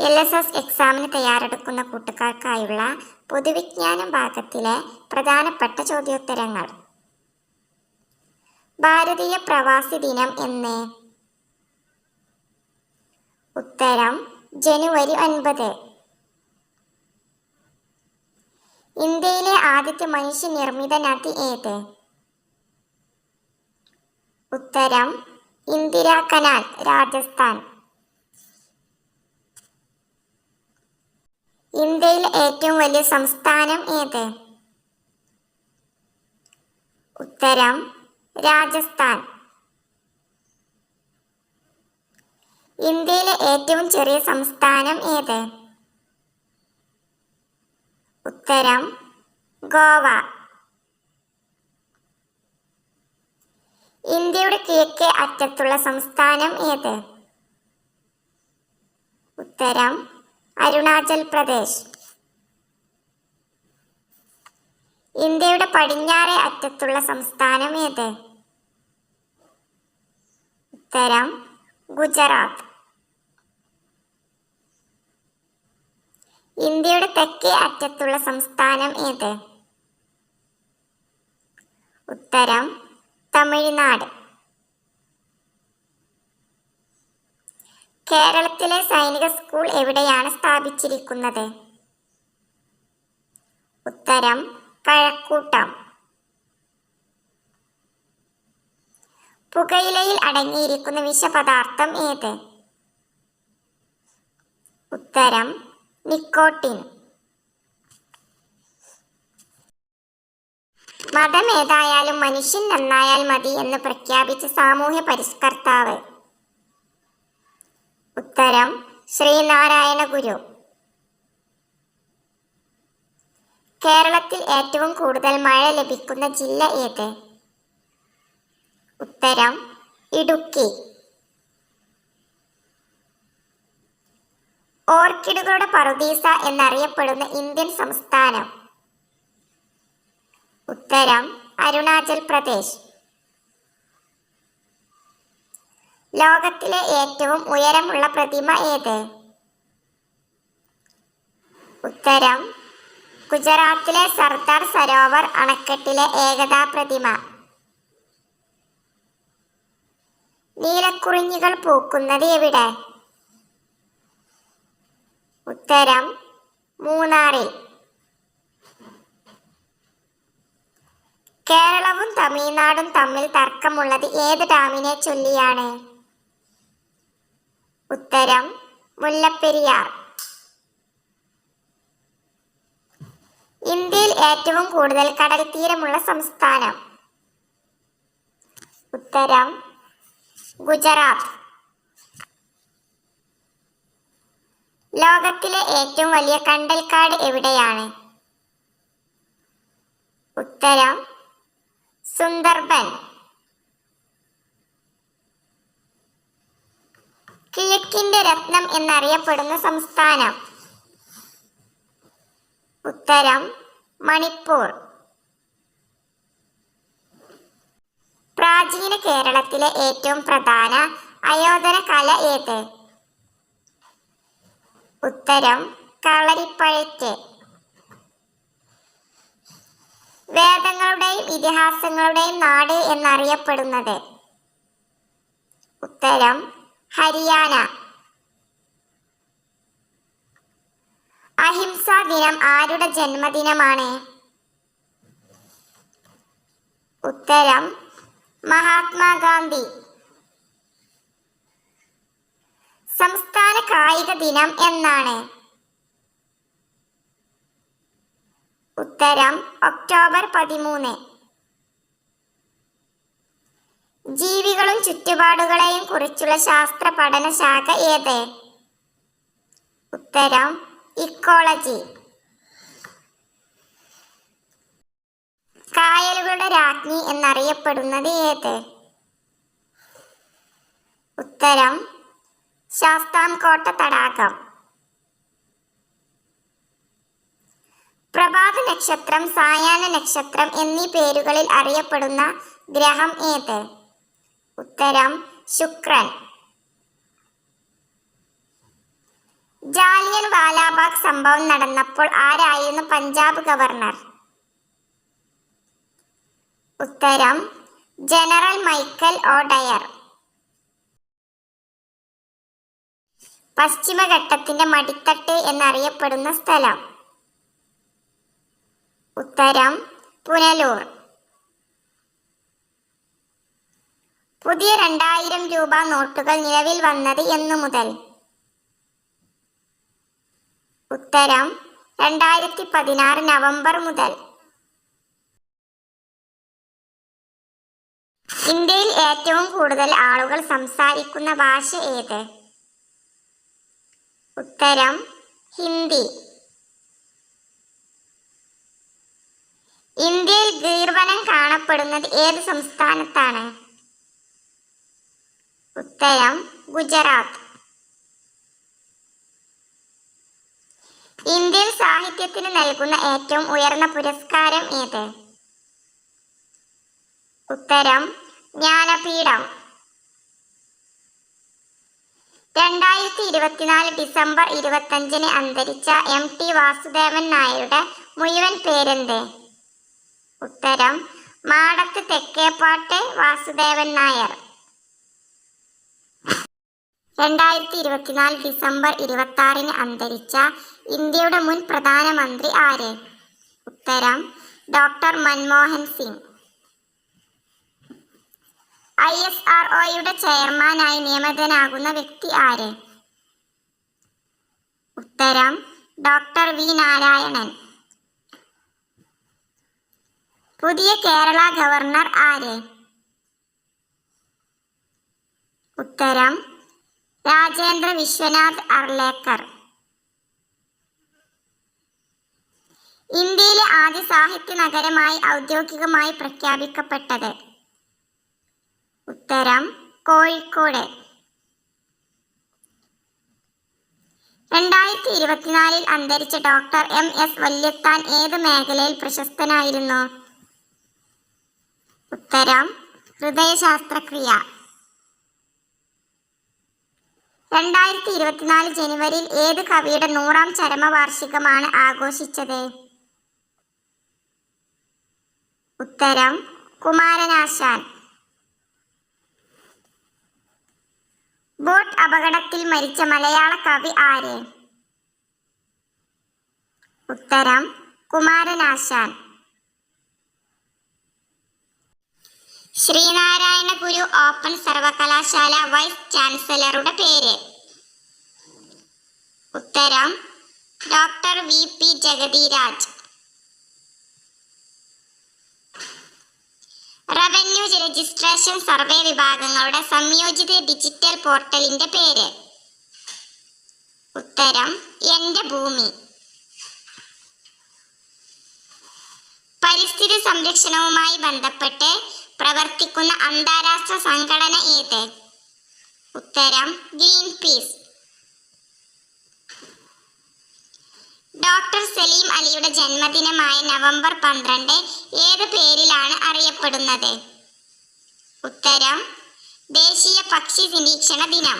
L S S എക്സാമിന് തയ്യാറെടുക്കുന്ന കൂട്ടുകാർക്കായുള്ള പൊതുവിജ്ഞാനം ഭാഗത്തിലെ പ്രധാനപ്പെട്ട ചോദ്യോത്തരങ്ങൾ. ഭാരതീയ പ്രവാസി ദിനം എന്ന്. ഉത്തരം ജനുവരി ഒൻപത്. ഇന്ത്യയിലെ ആദ്യത്തെ മനുഷ്യനിർമ്മിത നദി ഏത്? ഉത്തരം ഇന്ദിരാ കനാൽ രാജസ്ഥാൻ. ഇന്ത്യയിലെ ഏറ്റവും വലിയ സംസ്ഥാനം ഏത്? ഉത്തരം രാജസ്ഥാൻ. ഇന്ത്യയിലെ ഏറ്റവും ചെറിയ സംസ്ഥാനം ഏത്? ഉത്തരം ഗോവ. ഇന്ത്യയുടെ കിഴക്കേ അറ്റത്തുള്ള സംസ്ഥാനം ഏത്? ഉത്തരം അരുണാചൽ പ്രദേശ്. ഇന്ത്യയുടെ പടിഞ്ഞാറേ അറ്റത്തുള്ള സംസ്ഥാനം ഏത്? ഉത്തരം ഗുജറാത്ത്. ഇന്ത്യയുടെ തെക്കേ അറ്റത്തുള്ള സംസ്ഥാനം ഏത്? ഉത്തരം തമിഴ്നാട്. കേരളത്തിലെ സൈനിക സ്കൂൾ എവിടെയാണ് സ്ഥാപിച്ചിരിക്കുന്നത്? ഉത്തരം കഴക്കൂട്ടം പുകയിലയിൽ അടങ്ങിയിരിക്കുന്ന വിഷപദാർത്ഥം ഏത്? ഉത്തരം നിക്കോട്ടിൻ. മതം ഏതായാലും മനുഷ്യൻ നന്നായാൽ മതി എന്ന് പ്രഖ്യാപിച്ച സാമൂഹ്യ പരിഷ്കർത്താവ് ഉത്തരം ശ്രീനാരായണ ഗുരു. കേരളത്തിൽ ഏറ്റവും കൂടുതൽ മഴ ലഭിക്കുന്ന ജില്ല ഏത്? ഉത്തരം ഇടുക്കി. ഓർക്കിഡുകളുടെ പറുദീസ എന്നറിയപ്പെടുന്ന ഇന്ത്യൻ സംസ്ഥാനം. ഉത്തരം അരുണാചൽ പ്രദേശ്. ലോകത്തിലെ ഏറ്റവും ഉയരമുള്ള പ്രതിമ ഏത്? ഉത്തരം ഗുജറാത്തിലെ സർദാർ സരോവർ അണക്കെട്ടിലെ ഏകതാ പ്രതിമ. നീലക്കുറിഞ്ഞികൾ പൂക്കുന്നത് എവിടെ? ഉത്തരം മൂന്നാറിൽ. കേരളവും തമിഴ്നാടും തമ്മിൽ തർക്കമുള്ളത് ഏത് ഡാമിനെ ചൊല്ലിയാണ്? ഉത്തരം മുല്ലപ്പെരിയാർ. ഇന്ത്യയിൽ ഏറ്റവും കൂടുതൽ കടൽ തീരമുള്ള സംസ്ഥാനം. ഉത്തരം ഗുജറാത്ത്. ലോകത്തിലെ ഏറ്റവും വലിയ കണ്ടൽക്കാട് എവിടെയാണ്? ഉത്തരം സുന്ദർബൻ. കിഴക്കിന്റെ രത്നം എന്നറിയപ്പെടുന്ന സംസ്ഥാനം? ഉത്തരം മണിപ്പൂർ. പ്രാചീന കേരളത്തിലെ ഏറ്റവും പ്രധാന അയോധന കല ഏത്? ഉത്തരം കളരിപ്പയറ്റ് വേദങ്ങളുടെയും ഇതിഹാസങ്ങളുടെയും നാട് എന്നറിയപ്പെടുന്നത്? ഉത്തരം ഹരിയാന. അഹിംസാ ദിനം ആരുടെ ജന്മദിനമാണ്? ഉത്തരം മഹാത്മാഗാന്ധി സംസ്ഥാന കായിക ദിനം എന്നാണ്. ഉത്തരം ഒക്ടോബർ പതിമൂന്ന്. ജീവികളും ചുറ്റുപാടുകളെയും കുറിച്ചുള്ള ശാസ്ത്ര പഠന ശാഖ ഏത്? ഉത്തരം ഇക്കോളജി. കായലുകളുടെ രാജ്ഞി എന്നറിയപ്പെടുന്നത് ഏത്? ഉത്തരം ശാസ്താംകോട്ട തടാകം. പ്രഭാത നക്ഷത്രം സായാഹ്ന നക്ഷത്രം എന്നീ പേരുകളിൽ അറിയപ്പെടുന്ന ഗ്രഹം ഏത്? ഉത്തരം ശുക്രൻ. ജാലിയൻ വാലാബാഗ് സംഭവം നടന്നപ്പോൾ ആരായിരുന്നു പഞ്ചാബ് ഗവർണർ? ഉത്തരം ജനറൽ മൈക്കൽ ഓഡയർ. പശ്ചിമഘട്ടത്തിന്റെ മടിത്തട്ട് എന്നറിയപ്പെടുന്ന സ്ഥലം. ഉത്തരം പുനലൂർ. പുതിയ രണ്ടായിരം രൂപ നോട്ടുകൾ നിലവിൽ വന്നത് എന്നു മുതൽ. ഉത്തരം രണ്ടായിരത്തി പതിനാറ് നവംബർ മുതൽ. ഇന്ത്യയിൽ ഏറ്റവും കൂടുതൽ ആളുകൾ സംസാരിക്കുന്ന ഭാഷ ഏത്? ഉത്തരം ഹിന്ദി. ഇന്ത്യയിൽ ഗീർവനം കാണപ്പെടുന്നത് ഏത് സംസ്ഥാനത്താണ്? ഉത്തരം ഗുജറാത്ത്. ഇന്ത്യൻ സാഹിത്യത്തിന് നൽകുന്ന ഏറ്റവും ഉയർന്ന പുരസ്കാരം ഏത്? ഉത്തരം ജ്ഞാനപീഠം. രണ്ടായിരത്തി ഇരുപത്തിനാല് ഡിസംബർ ഇരുപത്തഞ്ചിന് അന്തരിച്ച എം ടി വാസുദേവൻ നായരുടെ മുഴുവൻ പേരെന്ത്? ഉത്തരം മാടത്ത് തെക്കേപ്പാട്ട് വാസുദേവൻ നായർ. രണ്ടായിരത്തി ഇരുപത്തിനാല് ഡിസംബർ ഇരുപത്തി ആറിന് അന്തരിച്ച ഇന്ത്യയുടെ മുൻ പ്രധാനമന്ത്രി ആര്? ഉത്തരം doctor Manmohan Singh. I S R ഒയുടെ ചെയർമാനായി നിയമിതനാകുന്ന വ്യക്തി ആര്? ഉത്തരം ഡോക്ടർ വി നാരായണൻ. പുതിയ കേരള ഗവർണർ ആര്? ഉത്തരം രാജേന്ദ്ര വിശ്വനാഥ് അർലേക്കർ. ഇന്ത്യയിലെ ആദ്യ സാഹിത്യ നഗരമായി ഔദ്യോഗികമായി പ്രഖ്യാപിക്കപ്പെട്ടത് ഉത്തരം കോഴിക്കോട്. രണ്ടായിരത്തി ഇരുപത്തിനാലിൽ അന്തരിച്ച ഡോക്ടർ എം എസ് വല്യത്താൻ ഏത് മേഖലയിൽ പ്രശസ്തനായിരുന്നു? ഉത്തരം ഹൃദയശാസ്ത്രക്രിയ. രണ്ടായിരത്തി ഇരുപത്തിനാല് ജനുവരിയിൽ ഏത് കവിയുടെ നൂറാം ചരമവാർഷികമാണ് ആഘോഷിച്ചത്? ഉത്തരം കുമാരനാശാൻ. ബോട്ട് അപകടത്തിൽ മരിച്ച മലയാള കവി ആര്? ഉത്തരം കുമാരനാശാൻ. ശ്രീനാരായണ ഗുരു ഓപ്പൺ സർവകലാശാല വൈസ് ചാൻസലറുടെ പേര്. ഉത്തരം doctor V P Jagathiraj. Revenue registration survey വിഭാഗങ്ങളുടെ സംയോജിത ഡിജിറ്റൽ പോർട്ടലിന്റെ പേര്. ഉത്തരം എന്റെ ഭൂമി. പരിസ്ഥിതി സംരക്ഷണവുമായി ബന്ധപ്പെട്ട് പ്രവർത്തിക്കുന്ന അന്താരാഷ്ട്ര സംഘടന ഏത്? ഉത്തരം ഗ്രീൻ പീസ് ഡോക്ടർ സലീം അലിയുടെ ജന്മദിനമായ നവംബർ പന്ത്രണ്ട് ഏത് പേരിലാണ് അറിയപ്പെടുന്നത്? ഉത്തരം ദേശീയ പക്ഷി നിരീക്ഷണ ദിനം.